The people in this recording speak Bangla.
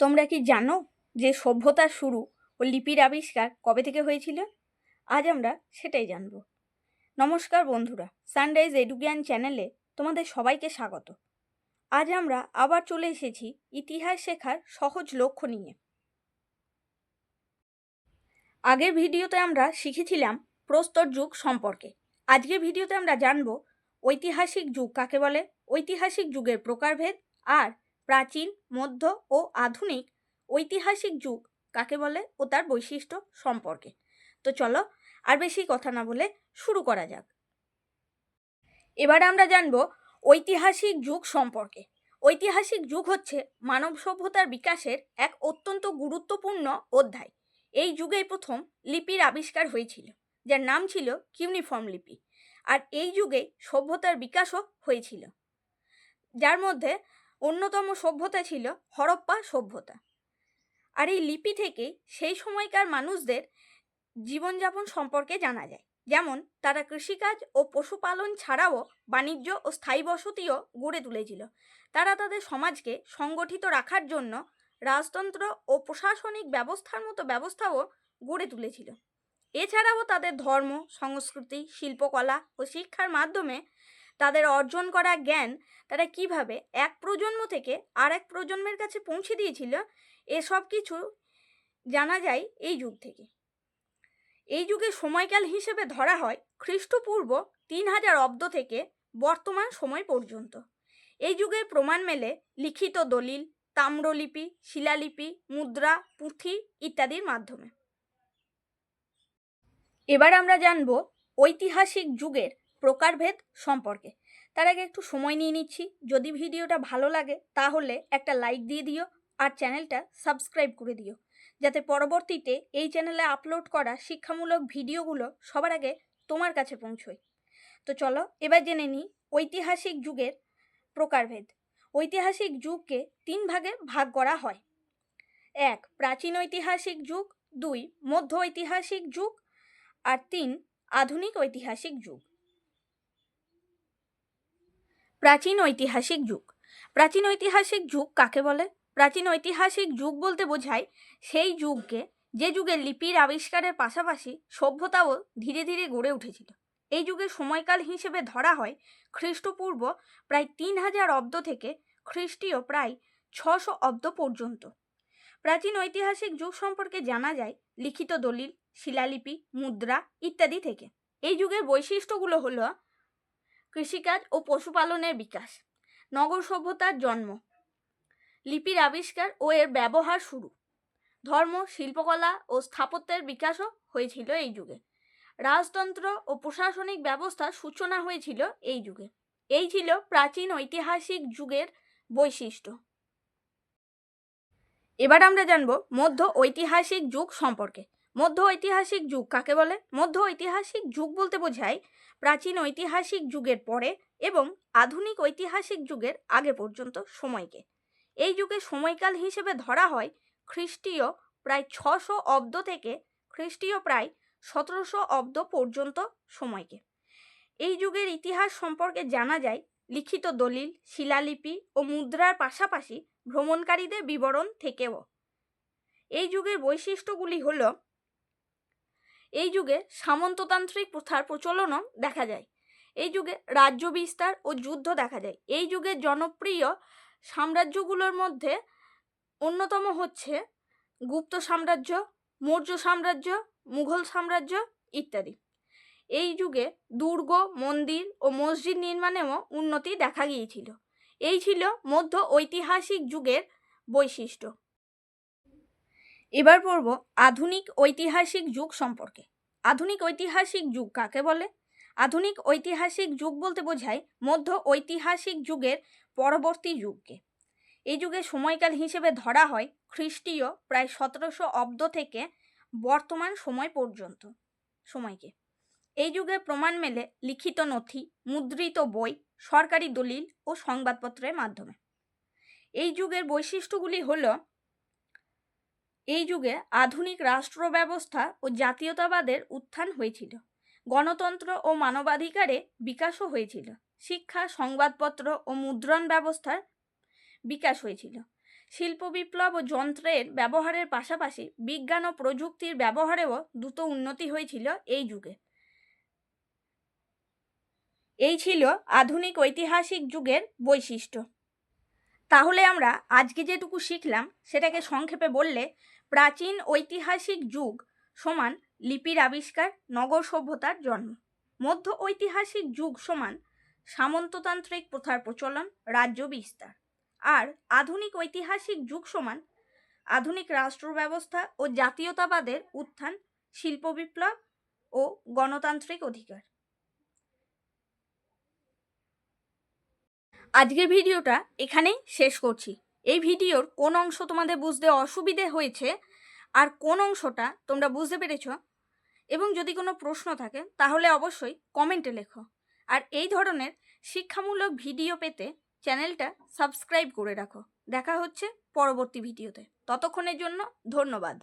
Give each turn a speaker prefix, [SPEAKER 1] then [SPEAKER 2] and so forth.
[SPEAKER 1] তোমরা কি জানো যে সভ্যতার শুরু ও লিপির আবিষ্কার কবে থেকে হয়েছিল? আজ আমরা সেটাই জানব। নমস্কার বন্ধুরা, সানরাইজ এডুকেয়ান চ্যানেলে তোমাদের সবাইকে স্বাগত। আজ আমরা আবার চলে এসেছি ইতিহাস শেখার সহজ লক্ষ্য নিয়ে। আগের ভিডিওতে আমরা শিখেছিলাম প্রস্তর যুগ সম্পর্কে। আজকের ভিডিওতে আমরা জানব ঐতিহাসিক যুগ কাকে বলে, ঐতিহাসিক যুগের প্রকারভেদ আর প্রাচীন, মধ্য ও আধুনিক ঐতিহাসিক যুগ কাকে বলে ও তার বৈশিষ্ট্য সম্পর্কে। তো চলো আর বেশি কথা না বলে শুরু করা যাক। এবার আমরা জানব ঐতিহাসিক যুগ সম্পর্কে। ঐতিহাসিক যুগ হচ্ছে মানব সভ্যতার বিকাশের এক অত্যন্ত গুরুত্বপূর্ণ অধ্যায়। এই যুগেই প্রথম লিপির আবিষ্কার হয়েছিল, যার নাম ছিল কিউনিফর্ম লিপি। আর এই যুগে সভ্যতার বিকাশও হয়েছিল। যার মধ্যে অন্যতম সভ্যতা ছিল হরপ্পা সভ্যতা। আর এই লিপি থেকে সেই সময়কার মানুষদের জীবনযাপন সম্পর্কে জানা যায়। যেমন, তারা কৃষিকাজ ও পশুপালন ছাড়াও বাণিজ্য ও স্থায়ী বসতিও গড়ে তুলেছিল। তারা তাদের সমাজকে সংগঠিত রাখার জন্য রাজতন্ত্র ও প্রশাসনিক ব্যবস্থার মতো ব্যবস্থাও গড়ে তুলেছিল। এছাড়াও তাদের ধর্ম, সংস্কৃতি, শিল্পকলা ও শিক্ষার মাধ্যমে তাদের অর্জন করা জ্ঞান তারা কীভাবে এক প্রজন্ম থেকে আর এক প্রজন্মের কাছে পৌঁছে দিয়েছিল, এসব কিছু জানা যায় এই যুগ থেকে। এই যুগে সময়কাল হিসেবে ধরা হয় খ্রিস্টপূর্ব তিন হাজার অব্দ থেকে বর্তমান সময় পর্যন্ত। এই যুগের প্রমাণ মেলে লিখিত দলিল, তাম্রলিপি, শিলালিপি, মুদ্রা, পুঁথি ইত্যাদির মাধ্যমে। এবার আমরা জানব ঐতিহাসিক যুগের প্রকারভেদ সম্পর্কে। তার আগে একটু সময় নিয়ে নিচ্ছি। যদি ভিডিওটা ভালো লাগে, তাহলে একটা লাইক দিয়ে দিও আর চ্যানেলটা সাবস্ক্রাইব করে দিও। যাতে পরবর্তীতে এই চ্যানেলে আপলোড করা শিক্ষামূলক ভিডিওগুলো সবার আগে তোমার কাছে পৌঁছয়। তো চলো, এবার জেনে নিই ঐতিহাসিক যুগের প্রকারভেদ। ঐতিহাসিক যুগকে তিন ভাগে ভাগ করা হয়। এক, প্রাচীন ঐতিহাসিক যুগ, দুই, মধ্য ঐতিহাসিক যুগ, আর তিন, আধুনিক ঐতিহাসিক যুগ। প্রাচীন ঐতিহাসিক যুগ। প্রাচীন ঐতিহাসিক যুগ কাকে বলে? প্রাচীন ঐতিহাসিক যুগ বলতে বোঝায় সেই যুগকে যে যুগে লিপির আবিষ্কারের পাশাপাশি সভ্যতাও ধীরে ধীরে গড়ে উঠেছিল। এই যুগের সময়কাল হিসেবে ধরা হয় খ্রিস্টপূর্ব প্রায় তিন হাজার অব্দ থেকে খ্রিস্টীয় প্রায় ছশো অব্দ পর্যন্ত। প্রাচীন ঐতিহাসিক যুগ সম্পর্কে জানা যায় লিখিত দলিল, শিলালিপি, মুদ্রা ইত্যাদি থেকে। এই যুগের বৈশিষ্ট্যগুলো হলো কৃষিকাজ ও পশুপালনের বিকাশ। নগর সভ্যতার জন্ম। লিপির আবিষ্কার ও এর ব্যবহার শুরু। ধর্ম, শিল্পকলা ও স্থাপত্যের বিকাশও হয়েছিল এই যুগে। রাজতন্ত্র ও প্রশাসনিক ব্যবস্থার সূচনা হয়েছিল এই যুগে। এই ছিল প্রাচীন ঐতিহাসিক যুগের বৈশিষ্ট্য। এবার আমরা জানব মধ্য ঐতিহাসিক যুগ সম্পর্কে। মধ্য ঐতিহাসিক যুগ, কাকে বলে? মধ্য ঐতিহাসিক যুগ বলতে বোঝায় প্রাচীন ঐতিহাসিক যুগের পরে এবং আধুনিক ঐতিহাসিক যুগের আগে পর্যন্ত সময়কে। এই যুগে সময়কাল হিসেবে ধরা হয় খ্রিস্টীয় প্রায় ছশো অব্দ থেকে খ্রিস্টীয় প্রায় সতেরোশো অব্দ পর্যন্ত সময়কে। এই যুগের ইতিহাস সম্পর্কে জানা যায় লিখিত দলিল, শিলালিপি ও মুদ্রার পাশাপাশি ভ্রমণকারীদের বিবরণ থেকেও। এই যুগের বৈশিষ্ট্যগুলি হল এই যুগে সামন্ততান্ত্রিক প্রথার প্রচলনও দেখা যায়। এই যুগে রাজ্য বিস্তার ও যুদ্ধ দেখা যায়। এই যুগে জনপ্রিয় সাম্রাজ্যগুলোর মধ্যে অন্যতম হচ্ছে গুপ্ত সাম্রাজ্য, মৌর্য সাম্রাজ্য, মুঘল সাম্রাজ্য ইত্যাদি। এই যুগে দুর্গ, মন্দির ও মসজিদ নির্মাণেও উন্নতি দেখা গিয়েছিল। এই ছিল মধ্য ঐতিহাসিক যুগের বৈশিষ্ট্য। এবার পড়ব আধুনিক ঐতিহাসিক যুগ সম্পর্কে। আধুনিক ঐতিহাসিক যুগ কাকে বলে? আধুনিক ঐতিহাসিক যুগ বলতে বোঝায় মধ্য ঐতিহাসিক যুগের পরবর্তী যুগকে। এই যুগে সময়কাল হিসেবে ধরা হয় খ্রিস্টীয় প্রায় সতেরোশো অব্দ থেকে বর্তমান সময় পর্যন্ত সময়কে। এই যুগে প্রমাণ মেলে লিখিত নথি, মুদ্রিত বই, সরকারি দলিল ও সংবাদপত্রের মাধ্যমে। এই যুগের বৈশিষ্ট্যগুলি হল এই যুগে আধুনিক রাষ্ট্র ব্যবস্থা ও জাতীয়তাবাদের উত্থান হয়েছিল। গণতন্ত্র ও মানবাধিকারে বিকাশও হয়েছিল। শিক্ষা, সংবাদপত্র ও মুদ্রণ ব্যবস্থার বিকাশ হয়েছিল। শিল্প বিপ্লব ও যন্ত্রের ব্যবহারের পাশাপাশি বিজ্ঞান ও প্রযুক্তির ব্যবহারেও দ্রুত উন্নতি হয়েছিল এই যুগে। এই ছিল আধুনিক ঐতিহাসিক যুগের বৈশিষ্ট্য। তাহলে আমরা আজকে যেটুকু শিখলাম, সেটাকে সংক্ষেপে বললে প্রাচীন ঐতিহাসিক যুগ সমান লিপির আবিষ্কার, নগর সভ্যতার জন্ম। মধ্য ঐতিহাসিক যুগ সমান সামন্ততান্ত্রিক প্রথার প্রচলন, রাজ্য বিস্তার। আর আধুনিক ঐতিহাসিক যুগ সমান আধুনিক রাষ্ট্র ব্যবস্থা ও জাতীয়তাবাদের উত্থান, শিল্প বিপ্লব ও গণতান্ত্রিক অধিকার। আজকের ভিডিওটা এখানেই শেষ করছি। এই ভিডিওর কোন অংশ তোমাদের বুঝতে অসুবিধে হয়েছে আর কোন অংশটা তোমরা বুঝতে পেরেছ? এবং যদি কোনো প্রশ্ন থাকে, তাহলে অবশ্যই কমেন্টে লেখো। আর এই ধরনের শিক্ষামূলক ভিডিও পেতে চ্যানেলটা সাবস্ক্রাইব করে রাখো। দেখা হচ্ছে পরবর্তী ভিডিওতে। ততক্ষণের জন্য ধন্যবাদ।